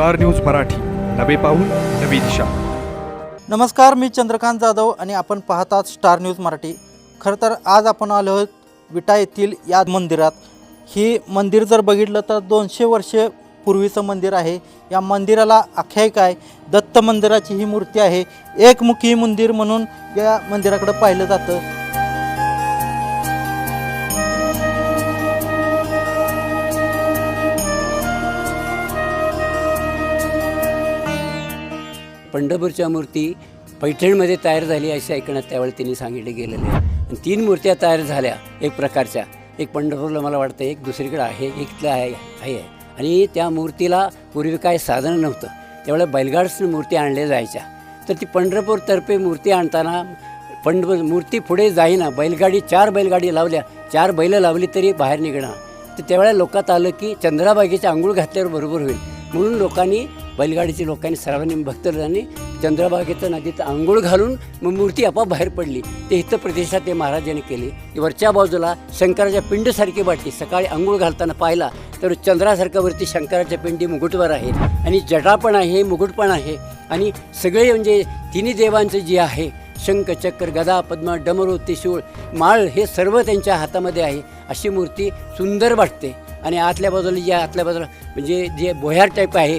Star news Marathi. नवे पाऊल नवी दिशा. नमस्कार मी चंद्रकांत जाधव आणि आपण पाहतात स्टार न्यूज मराठी. खरं तर आज आपण आलो आहोत विटा येथील या मंदिरात. ही मंदिर जर बघितलं तर दोनशे वर्षे पूर्वीचं मंदिर आहे. या मंदिराला आख्यायिका आहे दत्त मंदिराची ही मूर्ती आहे. एकमुखी मंदिर म्हणून या मंदिराकडे पाहिलं जातं. पंढरपूरच्या मूर्ती पैठणमध्ये तयार झाली असे ऐकण्यात त्यावेळी त्यांनी सांगितले गेलेले आणि तीन मूर्त्या तयार झाल्या एक प्रकारच्या. एक पंढरपूरला मला वाटतं एक दुसरीकडे आहे एक इथलं आहे आहे. आणि त्या मूर्तीला पूर्वी काय साधन नव्हतं. त्यावेळेला बैलगाडीतून मूर्ती आणल्या जायच्या. तर ती पंढरपूरतर्फे मूर्ती आणताना पंढरपूर मूर्ती पुढे जाईना बैलगाडी चार बैलगाडी लावल्या. चार बैलं लावली तरी बाहेर निघणार. तर त्यावेळेला लोकात आलं की चंद्राबागेची आंघोळ घातल्यावर बरोबर होईल. म्हणून लोकांनी बैलगाडीचे लोकांनी सर्वांनी भक्तजनांनी चंद्रबागेचं नदीत आंघोळ घालून मग मूर्ती आपोआप बाहेर पडली. ते इथं प्रदेशात ते महाराजांनी केले. वरच्या बाजूला शंकराच्या पिंडसारखी वाटली सकाळी आंघोळ घालताना पाहिला तर चंद्रासारखं वरती शंकराच्या पिंडी मुकुटवर आहे. आणि जटा पण आहे मुकुट पण आहे. आणि सगळे म्हणजे तिन्ही देवांचं जे आहे शंख चक्र गदा पद्म डमरू त्रिशूळ माळ हे सर्व त्यांच्या हातामध्ये आहे. अशी मूर्ती सुंदर वाटते. आणि आतल्या बाजूला जे आतल्या बाजूला म्हणजे जे बोह्यार टाईप आहे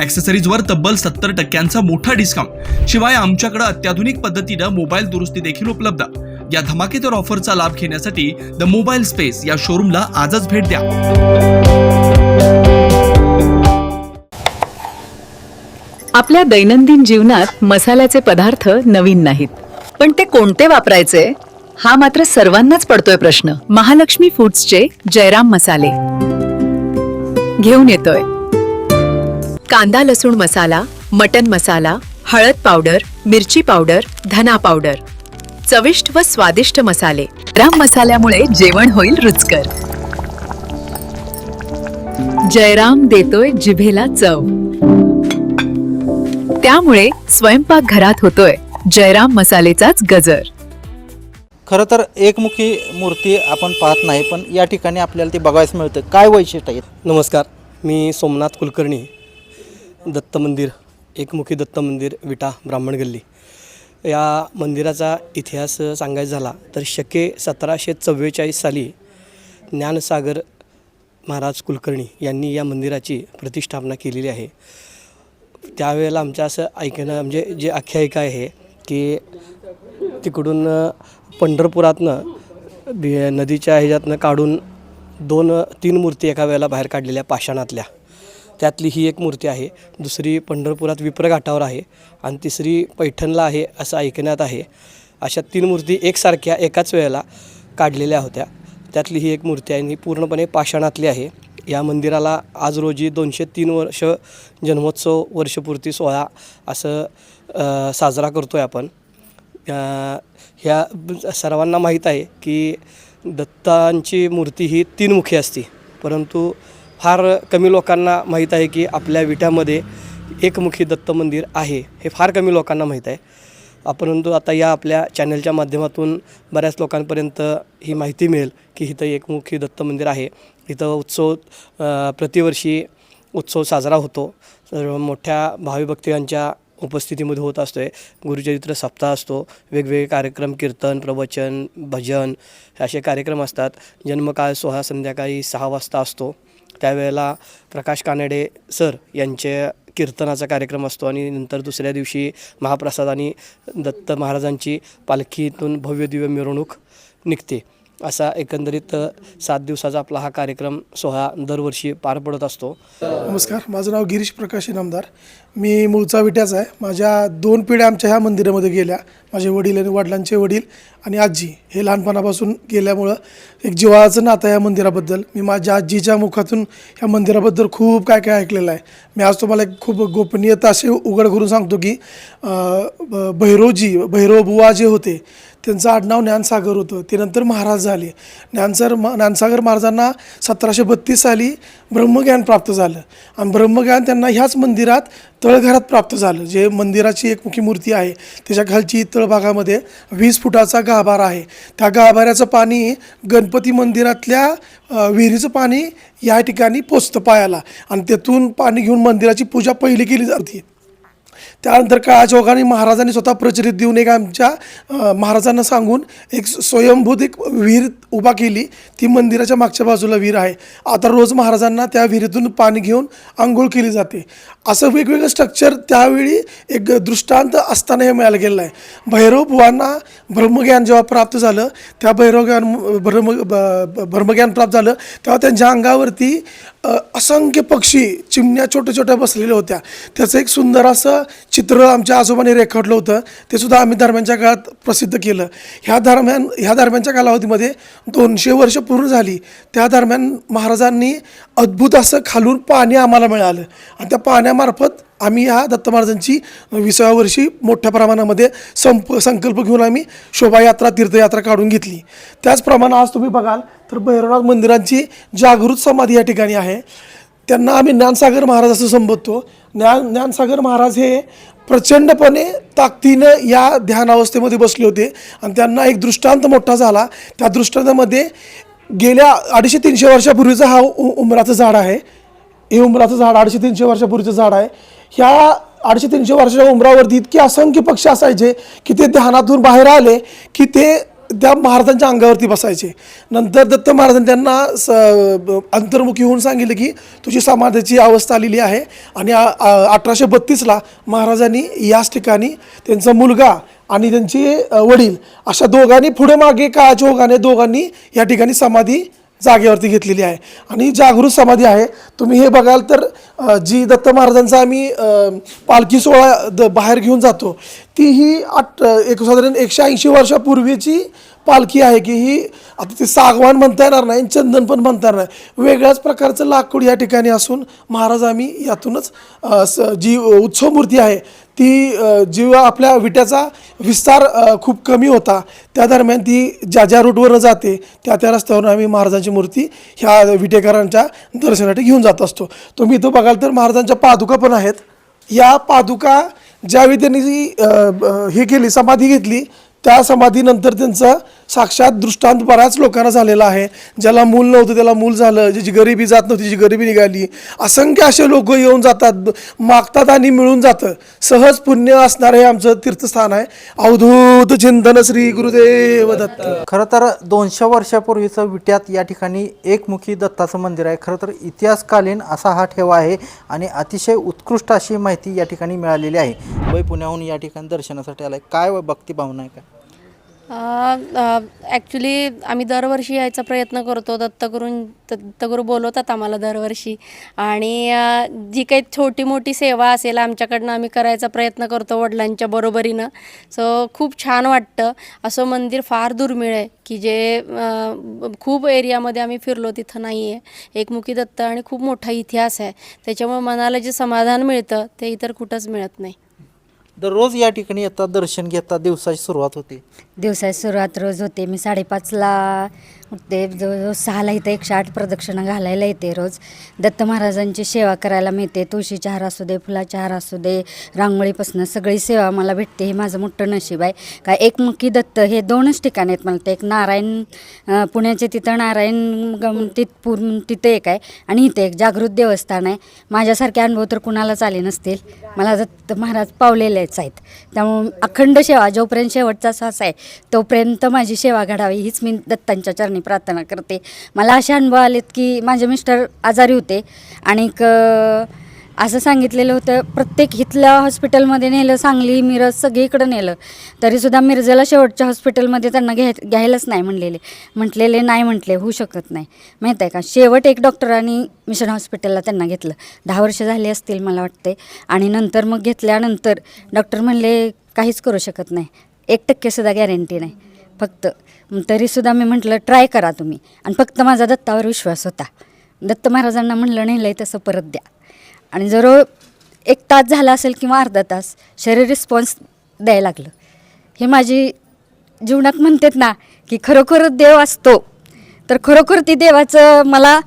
ॲक्सेसरीजवर तब्बल सत्तर टक्क्यांचा मोठा डिस्काउंट शिवाय आमच्याकडे अत्याधुनिक पद्धतीनं मोबाईल दुरुस्ती देखील उपलब्ध. या धमाकेदार ऑफरचा लाभ घेण्यासाठी द मोबाईल स्पेस या शोरूमला आजच भेट द्या. आपल्या दैनंदिन जीवनात मसाल्याचे पदार्थ नवीन नाहीत. पण ते कोणते वापरायचे? हा मात्र सर्वांनाच पडतोय प्रश्न. महालक्ष्मी फूड्सचे जयराम मसाले. घेऊन येतोय. कांदा लसूण मसाला मटन मसाला हळद पावडर मिरची पावडर धना पावडर. चविष्ट व स्वादिष्ट मसाले. राम मसाल्यामुळे जेवण होईल रुचकर. जयराम देतोय जिभेला चव. त्यामुळे स्वयंपाक घरात होतोय. जयराम मसालेचाच गजर. खरं तर एकमुखी मूर्ती आपण पाहत नाही पण या ठिकाणी आपल्याला ते बघायला मिळतं. काय वैशिष्ट्य आहेत? नमस्कार. मी सोमनाथ कुलकर्णी. दत्त मंदिर एकमुखी दत्त मंदिर विटा ब्राह्मण गल्ली. या मंदिराचा इतिहास सांगायचा झाला तर शके सतराशे चव्वेचाळीस साली ज्ञानसागर महाराज कुलकर्णी यांनी या मंदिराची प्रतिष्ठापना केलेली आहे. त्यावेळेला आमच्या असं ऐकणं म्हणजे जे आख्यायिका आहे की तिकडून पंढरपुरातनं बी नदीच्या ह्याच्यातनं काढून दोन तीन मूर्ती एका वेळेला बाहेर काढलेल्या पाषाणातल्या. त्यातली ही एक मूर्ती आहे. दुसरी पंढरपुरात विप्रघाटावर आहे आणि तिसरी पैठणला आहे असं ऐकण्यात आहे. अशा तीन मूर्ती एकसारख्या एकाच वेळेला काढलेल्या होत्या. त्यातली ही एक मूर्ती आहे आणि ही पूर्णपणे पाषाणातली आहे. या मंदिराला आज रोजी दोनशे तीन वर्ष जन्मोत्सव वर्षपूर्ती सोहळा असं साजरा करतो आहे आपण ह्या सर्वांना माहीत आहे की दत्तांची मूर्ती ही तीनमुखी असते. परंतु फार कमी लोकांना माहीत आहे की आपल्या विट्यामध्ये एकमुखी दत्त मंदिर आहे. हे फार कमी लोकांना माहीत आहे. आपण परंतु आता या आपल्या चॅनलच्या माध्यमातून बऱ्याच लोकांपर्यंत ही माहिती मिळेल की इथं एकमुखी दत्त मंदिर आहे. इथं उत्सव प्रतिवर्षी उत्सव साजरा होतो. मोठ्या भावी भक्तांच्या उपस्थितीमध्ये होत असतो आहे गुरुचरित्र सप्ताह असतो. वेगवेगळे कार्यक्रम कीर्तन प्रवचन भजन हे असे कार्यक्रम असतात. जन्मकाळ सोहळा संध्याकाळी सहा वाजता असतो. त्यावेळेला प्रकाश कानडे सर यांचे कीर्तनाचा कार्यक्रम असतो आणि नंतर दुसऱ्या दिवशी महाप्रसाद आणि दत्त महाराजांची पालखीतून भव्य दिव्य मिरवणूक निघते. असा एकंदरीत सात दिवसाचा आपला हा कार्यक्रम सोहळा दरवर्षी पार पडत असतो. नमस्कार माझं नाव गिरीश प्रकाश इनामदार. मी मूळचा विट्याचा आहे. माझ्या दोन पिढ्या आमच्या ह्या मंदिरामध्ये गेल्या. माझे वडील आणि वडिलांचे वडील आणि आजी हे लहानपणापासून गेल्यामुळं एक जिवाळाचं नातं आहे या मंदिराबद्दल. मी माझ्या आजीच्या मुखातून ह्या मंदिराबद्दल खूप काय काय ऐकलेलं आहे. मी आज तुम्हाला एक खूप गोपनीयता असे उघड करून सांगतो की भैरवजी भैरव बुवा जे होते त्यांचं आडनाव ज्ञानसागर होतं. ते नंतर महाराज झाले. ज्ञानसर म ज्ञानसागर महाराजांना सतराशे बत्तीस साली ब्रह्मज्ञान प्राप्त झालं. आणि ब्रह्मज्ञान त्यांना ह्याच मंदिरात तळघरात प्राप्त झालं जे मंदिराची एक मुख्य मूर्ती आहे. त्याच्या खालची तळभागामध्ये वीस फुटाचा गाभारा आहे. त्या गाभाऱ्याचं पाणी गणपती मंदिरातल्या विहिरीचं पाणी या ठिकाणी पोचतं पायाला. आणि तेथून पाणी घेऊन मंदिराची पूजा पहिली केली जाते. त्यानंतर काळाच्या ओघाने महाराजांनी स्वतः प्रचलित देऊन एक आमच्या महाराजांना सांगून एक स्वयंभूत एक विहीर उभा केली. ती मंदिराच्या मागच्या बाजूला विहीर आहे. आता रोज महाराजांना त्या विहिरीतून पाणी घेऊन आंघोळ केली जाते. असं वेगवेगळं स्ट्रक्चर त्यावेळी एक दृष्टांत असताना हे मिळालं गेलेलं आहे. भैरव बुवांना ब्रह्मज्ञान जेव्हा प्राप्त झालं त्या भैरवज्ञान ब्रह्म ब्रह्मज्ञान प्राप्त झालं तेव्हा त्यांच्या अंगावरती असंख्य पक्षी चिमण्या छोट्या छोट्या बसलेल्या होत्या. त्याचं एक सुंदर असं चित्र आमच्या आजोबाने रेखाटलं होतं. ते सुद्धा आम्ही दरम्यानच्या काळात प्रसिद्ध केलं. ह्या दरम्यान ह्या दरम्यानच्या कालावधीमध्ये दोनशे वर्ष पूर्ण झाली. त्या दरम्यान महाराजांनी अद्भुत असं खालून पाणी आम्हाला मिळालं. आणि त्या पाण्यामार्फत आम्ही ह्या दत्त महाराजांची विसाव्या वर्षी मोठ्या प्रमाणामध्ये संप संकल्प घेऊन आम्ही शोभायात्रा तीर्थयात्रा काढून घेतली. त्याचप्रमाणे आज तुम्ही बघाल तर भैरवनाथ मंदिरांची जागृत समाधी या ठिकाणी आहे. त्यांना आम्ही ज्ञानसागर महाराज असं संबोधतो. ज्ञान ज्ञानसागर महाराज हे प्रचंडपणे ताकदीनं या ध्यानावस्थेमध्ये बसले होते आणि त्यांना एक दृष्टांत मोठा झाला. त्या दृष्टांतामध्ये गेल्या अडीचशे तीनशे वर्षापूर्वीचा हा उ- उमराचं झाड आहे. हे उमराचं झाड अडीचशे तीनशे वर्षापूर्वीचं झाड आहे. ह्या अडीचशे तीनशे वर्षाच्या उमरावरती इतके असंख्य पक्षी असायचे की ते ध्यानातून बाहेर आले की ते त्या महाराजांच्या अंगावरती बसायचे. नंतर दत्त महाराजांनी त्यांना स ब- अंतर्मुखी होऊन सांगितलं की तुझी समाधीची अवस्था आलेली आहे आणि अठराशे बत्तीसला महाराजांनी याच ठिकाणी त्यांचा मुलगा आणि त्यांचे वडील अशा दोघांनी पुढे मागे काळाच्या ओघाने दोघांनी या ठिकाणी समाधी जागेवरती घेतलेली आहे. आणि जागृत समाधी आहे. तुम्ही हे बघाल तर जी दत्त महाराजांचा आम्ही पालखी सोहळा द बाहेर घेऊन जातो ती ही आठ एक साधारण एकशे ऐंशी वर्षापूर्वीची पालखी आहे की ही आता ते सागवान म्हणता येणार नाही चंदन पण म्हणता येणार नाही. वेगळ्याच प्रकारचं लाकूड या ठिकाणी असून महाराज आम्ही यातूनच जी उत्सव मूर्ती आहे ती जीव आपल्या विट्याचा विस्तार खूप कमी होता. त्या दरम्यान ती ज्या ज्या रूटवरनं जाते त्या त्या रस्त्यावरून आम्ही महाराजांची मूर्ती ह्या विटेकरांच्या दर्शनासाठी घेऊन जात असतो. तुम्ही इथं बघाल तर महाराजांच्या पादुका पण आहेत. या पादुका ज्यावेळी त्यांनी जी, हे केली समाधी घेतली त्या समाधीनंतर त्यांचं साक्षात दृष्टांत बऱ्याच लोकांना झालेला आहे. ज्याला मूल नव्हतं त्याला मूल झालं ज्याची गरिबी जात नव्हती जी गरिबी निघाली. असंख्य असे लोक येऊन जातात मागतात आणि मिळून जातं. सहज पुण्य असणारं हे आमचं तीर्थस्थान आहे. अवधूत चिंतन श्री गुरुदेव दत्त. खरं तर दोनशे वर्षापूर्वीचं विट्यात या ठिकाणी एकमुखी दत्ताचं मंदिर आहे. खरं तर इतिहासकालीन असा हा ठेवा आहे आणि अतिशय उत्कृष्ट अशी माहिती या ठिकाणी मिळालेली आहे. वय पुण्याहून या ठिकाणी दर्शनासाठी आलाय. काय भक्ती भावना आहे का? ॲक्च्युली आम्ही दरवर्षी यायचा प्रयत्न करतो. दत्तगुरू दत्तगुरू बोलवतात आम्हाला दरवर्षी. आणि जी काही छोटी मोठी सेवा असेल आमच्याकडनं आम्ही करायचा प्रयत्न करतो वडिलांच्या बरोबरीनं. सो खूप छान वाटतं. असं मंदिर फार दुर्मिळ आहे की जे खूप एरियामध्ये आम्ही फिरलो तिथं नाही आहे एकमुखी दत्त आणि खूप मोठा इतिहास आहे. त्याच्यामुळे मनाला जे समाधान मिळतं ते इतर कुठंच मिळत नाही. दररोज या ठिकाणी येतात दर्शन घेतात दिवसाची सुरुवात होते. दिवसाची सुरुवात रोज होते. मी साडेपाचला ते जवळजवळ सहाला इथं एकशे आठ प्रदक्षिणा घालायला येते रोज. दत्त महाराजांची सेवा करायला मिळते. तुळशीचे हार असू दे फुलाचे हार असू दे रांगोळीपासून सगळी सेवा मला भेटते. हे माझं मोठं नशीब आहे. का एकमुखी दत्त हे दोनच ठिकाण आहेत मला. ते एक नारायण पुण्याचे तिथं नारायण गम तिथपूर तिथं एक आहे आणि इथं एक जागृत देवस्थान आहे. माझ्यासारखे अनुभव तर कुणालाच आले नसतील. मला दत्त महाराज पावलेलेच आहेत. त्यामुळं अखंड सेवा जोपर्यंत शेवटचा श्वास आहे तोपर्यंत माझी सेवा घडावी हीच मी दत्तांच्या चरणी प्रार्थना करते. मला असे अनुभव आलेत की माझे मिस्टर आजारी होते आणि असं सांगितलेलं होतं प्रत्येक इथल्या हॉस्पिटलमध्ये नेलं सांगली मिरज सगळीकडं नेलं. तरीसुद्धा मिरजेला शेवटच्या हॉस्पिटलमध्ये त्यांना घ्याय घ्यायलाच नाही म्हणलेले. म्हटलेले नाही म्हटले होऊ शकत नाही. माहीत आहे का? शेवट एक डॉक्टरांनी मिशन हॉस्पिटलला त्यांना घेतलं. दहा वर्ष झाली असतील मला वाटते. आणि नंतर मग घेतल्यानंतर डॉक्टर म्हणले काहीच करू शकत नाही. एक टक्केसुद्धा गॅरंटी नाही. फक्त. तरीसुद्धा मी म्हटलं ट्राय करा तुम्ही. आणि फक्त माझा दत्तावर विश्वास होता. दत्त महाराजांना म्हणलं नेलं आहे तसं परत द्या. आणि जर एक तास झाला असेल किंवा अर्धा तास शरीर रिस्पॉन्स द्यायला लागलं. हे माझी जीवनात म्हणतात ना की खरोखरच देव असतो. तर खरोखर ती देवाचं मला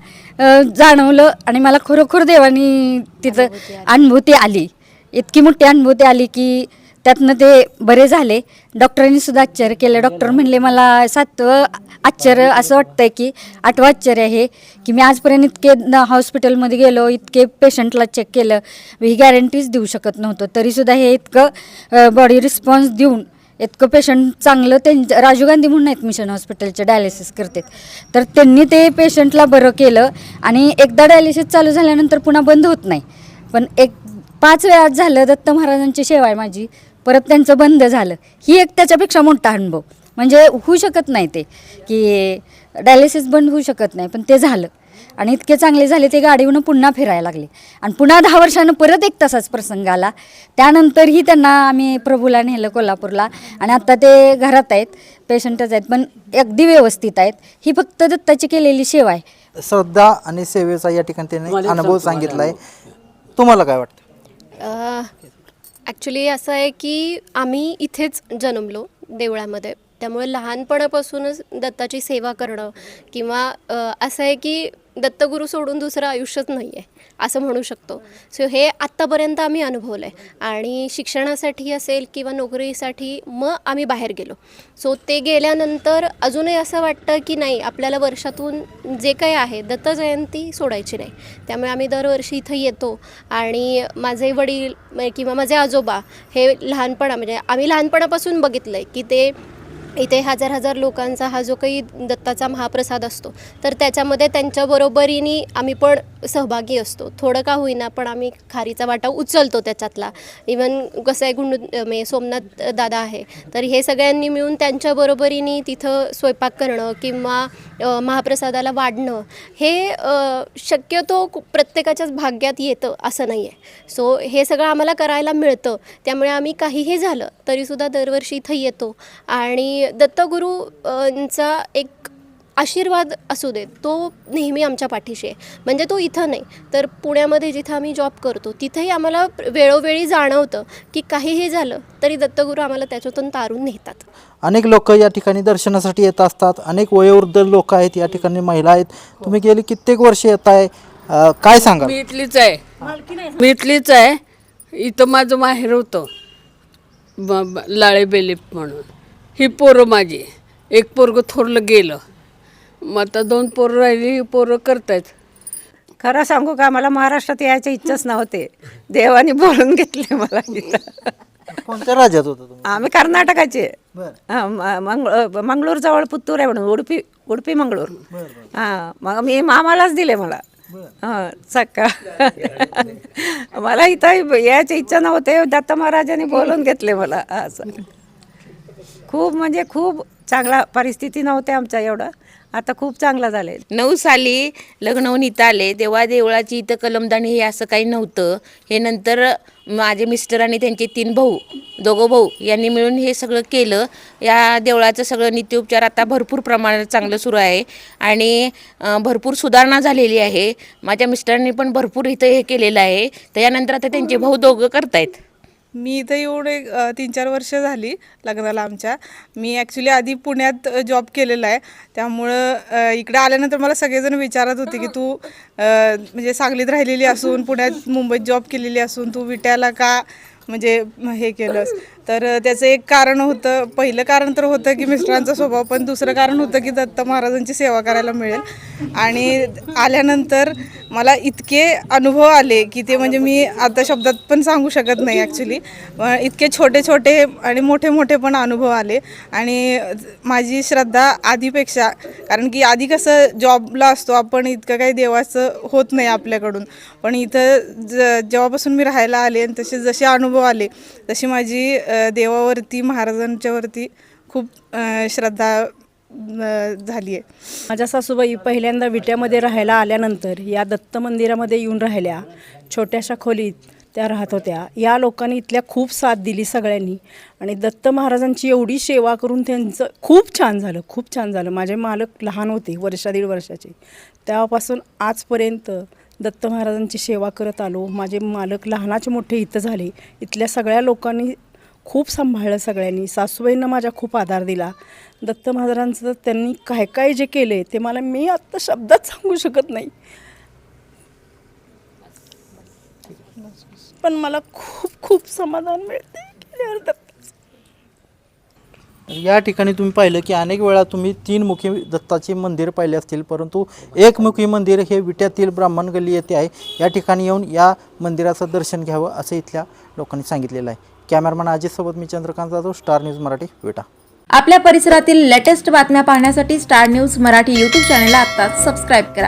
जाणवलं आणि मला खरोखर देवानी तिथं अनुभूती आली. इतकी मोठी अनुभूती आली की त्यातनं ते बरे झाले. डॉक्टरांनी सुद्धा आश्चर्य केलं. डॉक्टर म्हणले मला सातवं आश्चर्य असं वाटतंय की आठवं आश्चर्य आहे की मी आजपर्यंत इतके हॉस्पिटलमध्ये गेलो इतके पेशंटला चेक केलं ही गॅरंटीच देऊ शकत नव्हतं. तरीसुद्धा हे इतकं बॉडी रिस्पॉन्स देऊन इतकं पेशंट चांगलं त्यांच्या राजीव गांधी म्हणून आहेत मिशन हॉस्पिटलचे डायलिसिस करतात. तर त्यांनी ते पेशंटला बरं केलं आणि एकदा डायलिसिस चालू झाल्यानंतर पुन्हा बंद होत नाही. पण एक पाच वेळात झालं दत्त महाराजांची सेवा आहे माझी. परत त्यांचं बंद झालं. ही एक त्याच्यापेक्षा मोठा अनुभव. म्हणजे होऊ शकत नाही ते की डायलिसिस बंद होऊ शकत नाही पण ते झालं. आणि इतके चांगले झाले ते गाडीवरून पुन्हा फिरायला लागले. आणि पुन्हा दहा वर्षानं परत एक तसाच प्रसंग आला. त्यानंतरही त्यांना आम्ही प्रभूला नेलं कोल्हापूरला. आणि आता ते घरात आहेत पेशंटच आहेत पण अगदी व्यवस्थित आहेत. ही फक्त दत्ताची केलेली सेवा आहे. श्रद्धा आणि सेवेचा या ठिकाणी त्यांनी अनुभव सांगितला आहे. तुम्हाला काय वाटतं? ॲक्च्युली असं आहे की आम्ही इथेच जन्मलो देवळामध्ये. त्यामुळे लहानपणापासूनच दत्ताची सेवा करणं किंवा असं आहे की दत्तगुरू सोडून दुसरं आयुष्यच नाही आहे असं म्हणू शकतो. सो हे आत्तापर्यंत आम्ही अनुभवलं आहे आणि शिक्षणासाठी असेल किंवा नोकरीसाठी मग आम्ही बाहेर गेलो. सो ते गेल्यानंतर अजूनही असं वाटतं की नाही आपल्याला वर्षातून जे काही आहे दत्त जयंती सोडायची नाही. त्यामुळे आम्ही दरवर्षी इथं येतो. आणि माझे वडील किंवा माझे आजोबा हे लहानपणा म्हणजे आम्ही लहानपणापासून बघितलं आहे की ते इथे हजार हजार लोकांचा हा जो काही दत्ताचा महाप्रसाद असतो तर त्याच्यामध्ये त्यांच्या बरोबरीने आम्ही पण सहभागी असतो. थोडं का होईना पण आम्ही खारीचा वाटा उचलतो त्याच्यातला. इवन कसं आहे गुंड मे म्हणजे सोमनाथ दादा आहे. तर हे सगळ्यांनी मिळून त्यांच्या बरोबरीने तिथं स्वयंपाक करणं किंवा महाप्रसादाला वाढणं हे शक्यतो कु- प्रत्येकाच्याच भाग्यात येतं असं नाही आहे सो हे सगळं आम्हाला करायला मिळतं. त्यामुळे आम्ही काहीही झालं तरीसुद्धा दरवर्षी इथं येतो. आणि दत्तगुरूंचा एक आशीर्वाद असू दे तो नेहमी आमच्या पाठीशी आहे. म्हणजे तो इथं नाही. तर पुण्यामध्ये जिथं आम्ही जॉब करतो तिथेही आम्हाला वेळोवेळी जाणवतं की काहीही झालं तरी दत्तगुरू आम्हाला त्याच्यातून तारून नेतात. अनेक लोक या ठिकाणी दर्शनासाठी येत असतात. अनेक वयोवृद्ध लोक आहेत या ठिकाणी महिला आहेत. तुम्ही गेली कित्येक वर्ष येत आहे. काय सांगा मी इथलीच आहे. मी इथलीच आहे. इथं माझं माहेर होतं. ब- ब- लाळेबेली म्हणून. ही पोरं माझी. एक पोरगं थोरलं गेलं. मग आता दोन पोरं राहिली ही पोरं करतायत. खरं सांगू का मला महाराष्ट्रात यायची इच्छाच नव्हते. देवाने बोलून घेतले मला इथं. कोणत्या राज्यात होतं तुम्ही? आम्ही कर्नाटकाचे. बरं. हा, म- मंग मंगळूर जवळ पुत्तूर आहे म्हणून उडपी उडपी मंगळूर. हां मग मी मामालाच दिले मला. हां सक्का मला इथं यायची इच्छा नव्हते दत्त महाराजांनी बोलून घेतले मला असं. खूप म्हणजे खूप चांगला परिस्थिती नव्हते आमच्या एवढं. आता खूप चांगला झालाय. नऊ साली लग्न होऊन इथं आले. तेव्हा देवळाची इथं कलमदाणी हे असं काही नव्हतं. हे नंतर माझे मिस्टर आणि त्यांचे तीन भाऊ दोघं भाऊ यांनी मिळून हे सगळं केलं. या देवळाचं सगळं नित्योपचार आता भरपूर प्रमाणात चांगलं सुरू आहे. आणि भरपूर सुधारणा झालेली आहे. माझ्या मिस्टरांनी पण भरपूर इथं हे केलेलं आहे. तर यानंतर आता त्यांचे भाऊ दोघं करतायत. मी इथं येऊन एक तीन चार वर्ष झाली लग्नाला आमच्या. मी ॲक्च्युली आधी पुण्यात जॉब केलेला आहे. त्यामुळं इकडे आल्यानंतर मला सगळेजण विचारत होते की तू म्हणजे सांगलीत राहिलेली असून पुण्यात मुंबईत जॉब केलेली असून तू विट्याला का म्हणजे हे केलंस? तर त्याचं एक कारण होतं पहिलं कारण तर होतं की मिस्टरांचा स्वभाव पण दुसरं कारण होतं की दत्त महाराजांची सेवा करायला मिळेल. आणि आल्यानंतर मला इतके अनुभव आले की ते म्हणजे मी आता शब्दात पण सांगू शकत नाही ॲक्च्युली इतके छोटे छोटे आणि मोठे मोठे पण अनुभव आले. आणि माझी श्रद्धा आधीपेक्षा कारण की आधी कसं जॉबला असतो आपण इतकं काही देवाचं होत नाही आपल्याकडून. पण इथं ज जेव्हापासून मी राहायला आले आणि तसे जसे अनुभव आले तशी माझी देवावरती महाराजांच्यावरती खूप श्रद्धा झाली आहे माझ्या सासूबाई पहिल्यांदा विट्यामध्ये राहायला आल्यानंतर या दत्त मंदिरामध्ये येऊन राहिल्या. छोट्याशा खोलीत त्या राहत होत्या. या लोकांनी इथल्या खूप साथ दिली सगळ्यांनी. आणि दत्त महाराजांची एवढी सेवा करून त्यांचं खूप छान झालं खूप छान झालं. माझे मालक लहान होते वर्षा दीड वर्षाचे. तेव्हापासून आजपर्यंत दत्त महाराजांची सेवा करत आलो. माझे मालक लहानाचे मोठे इथं झाले. इथल्या सगळ्या लोकांनी खूप सांभाळलं सगळ्यांनी. सासूबाईंना माझ्या खूप आधार दिला. दत्त महाराजांचं त्यांनी काय काय जे केले ते मला मी आत्ता शब्दात सांगू शकत नाही. पण मला खूप खूप समाधान मिळते या ठिकाणी तुम्ही पाहिलं की अनेक वेळा तुम्ही तीन मुखी दत्ताचे मंदिर पाहिले असतील परंतु एकमुखी मंदिर हे विट्यातील ब्राह्मण गल्ली येथे आहे. या ठिकाणी येऊन या मंदिराचं दर्शन घ्यावं असं इथल्या लोकांनी सांगितलेलं आहे. कॅमेरामॅन अजितसोबत मी चंद्रकांत जाधव स्टार न्यूज मराठी विटा. आपल्या परिसरातील लेटेस्ट बातम्या पाहण्यासाठी स्टार न्यूज मराठी यूट्यूब चॅनलला आत्ताच सबस्क्राईब करा.